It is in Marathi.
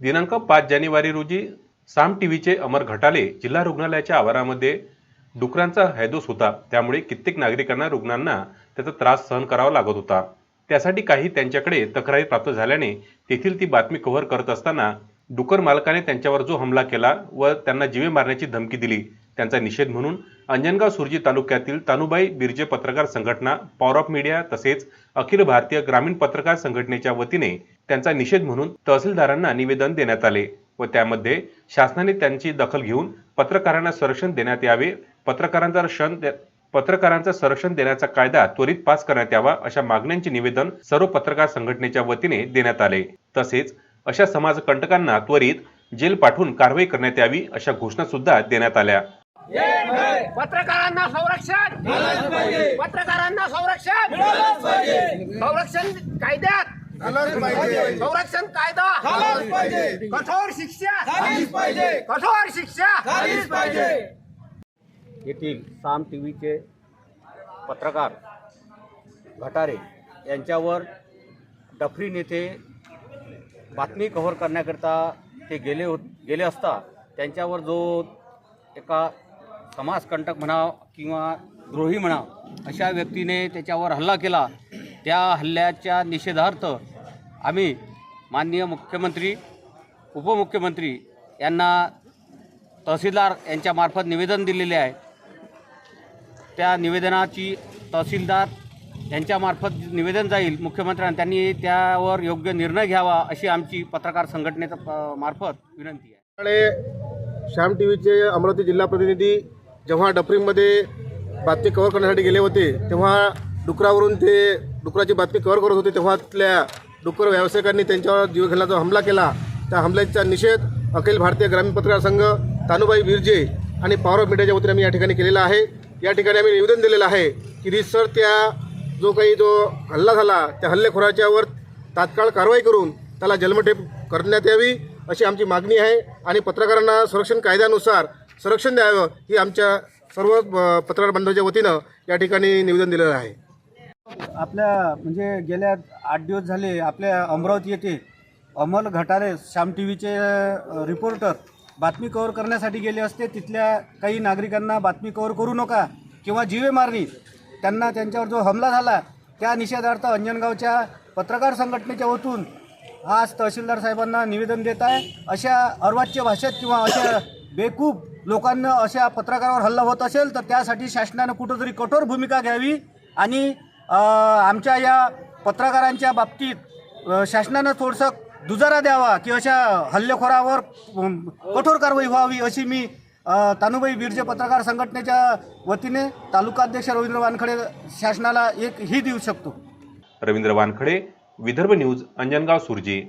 दिनांक पाच जानेवारी रोजी साम टीव्हीचे अमर घटाले जिल्हा रुग्णालयाच्या आवारामध्ये डुकरांचा हैदोस होता. त्यामुळे कित्येक नागरिकांना रुग्णांना त्याचा त्रास सहन करावा लागत होता. त्यासाठी काही त्यांच्याकडे तक्रारी प्राप्त झाल्याने तेथील ती बातमी कव्हर करत असताना डुकर मालकाने त्यांच्यावर जो हमला केला व त्यांना जीवे मारण्याची धमकी दिली. त्यांचा निषेध म्हणून अंजनगाव सुरजी तालुक्यातील तानुबाई बिर्जे पत्रकार संघटना पॉवर ऑफ मीडिया तसेच अखिल भारतीय ग्रामीण पत्रकार संघटनेच्या वतीने त्यांचा निषेध म्हणून तहसीलदारांना निवेदन देण्यात आले व त्यामध्ये शासनाने त्यांची दखल घेऊन पत्रकारांना संरक्षण देण्यात यावे पत्रकारांचा क्षण पत्रकारांचं संरक्षण देण्याचा कायदा त्वरित पास करण्यात यावा अशा मागण्यांचे निवेदन सर्व पत्रकार संघटनेच्या वतीने देण्यात आले. तसेच अशा समाजकंटकांना त्वरित जेल पाठवून कारवाई करण्यात यावी अशा घोषणा सुद्धा देण्यात आल्या. पत्रकारांना संरक्षण! पत्रकारांना संरक्षण! संरक्षण कायद्यात संरक्षण कायदा. कठोर शिक्षा. कठोर शिक्षा. येथील साम टी व्हीचे पत्रकार घटारे यांच्यावर डफरीन येथे बातमी कव्हर करण्याकरिता ते गेले होत गेले असता त्यांच्यावर जो एका समाजकंटक म्हणाव किंवा द्रोही म्हणाव अशा व्यक्तीने त्याच्यावर हल्ला केला. त्या हल्ल्याच्या निषेधार्थ आम्ही माननीय मुख्यमंत्री उपमुख्यमंत्री यांना तहसीलदार यांच्यामार्फत निवेदन दिलेले आहे. त्या निवेदनाची तहसीलदार यांच्यामार्फत निवेदन जाईल मुख्यमंत्र्यांना त्यांनी त्यावर योग्य निर्णय घ्यावा अशी आमची पत्रकार संघटनेचा मार्फत विनंती आहे. श्याम टी व्हीचे अमरावती जिल्हा प्रतिनिधी जेव्हा डफरिंगमध्ये बातमी कव्हर करण्यासाठी गेले होते तेव्हा डुकरावरून ते डुकराची बातमी कव्हर करत होते तेव्हा तिथल्या डुक्कर व्यावसायिकांनी त्यांच्यावर जीवघेला जो हमला केला. त्या हमल्याचा निषेध अखिल भारतीय ग्रामीण पत्रकार संघ तानुबाई विरजे आणि पॉवर ऑफ मीडियाच्या वतीने आम्ही या ठिकाणी केलेला आहे. या ठिकाणी आम्ही निवेदन दिलेलं आहे की रिसर त्या जो काही जो हल्ला झाला त्या हल्लेखोराच्यावर तात्काळ कारवाई करून त्याला जन्मठेप करण्यात यावी अशी आमची मागणी आहे आणि पत्रकारांना संरक्षण कायद्यानुसार संरक्षण द्यावं ही आमच्या सर्व पत्रकार बांधवांच्या वतीनं या ठिकाणी निवेदन दिलेलं आहे. आपल्या म्हणजे गेल्या आठ दिवस झाले आपल्या अमरावती येथे अमल घटारे श्याम टी व्हीचे रिपोर्टर बातमी कव्हर करण्यासाठी गेले असते. तिथल्या काही नागरिकांना बातमी कव्हर करू नका किंवा जीवे मारणी. त्यांना त्यांच्यावर जो हमला झाला त्या निषेधार्थ अंजनगावच्या पत्रकार संघटनेच्या वतून आज तहसीलदार साहेबांना निवेदन देत आहे. अशा अर्वाच्य भाषेत किंवा अशा बेकूब लोकांना अशा पत्रकारावर हल्ला होत असेल तर त्यासाठी शासनानं कुठंतरी कठोर भूमिका घ्यावी आणि आमच्या या पत्रकारांच्या बाबतीत शासनानं थोडंसं दुजारा द्यावा की अशा हल्लेखोरावर कठोर कारवाई व्हावी अशी मी तानुबाई बिरजे पत्रकार संघटनेच्या वतीने तालुकाध्यक्ष रवींद्र वानखडे शासनाला एक ही देऊ शकतो. रवींद्र वानखडे विदर्भ न्यूज अंजनगाव सुरजी.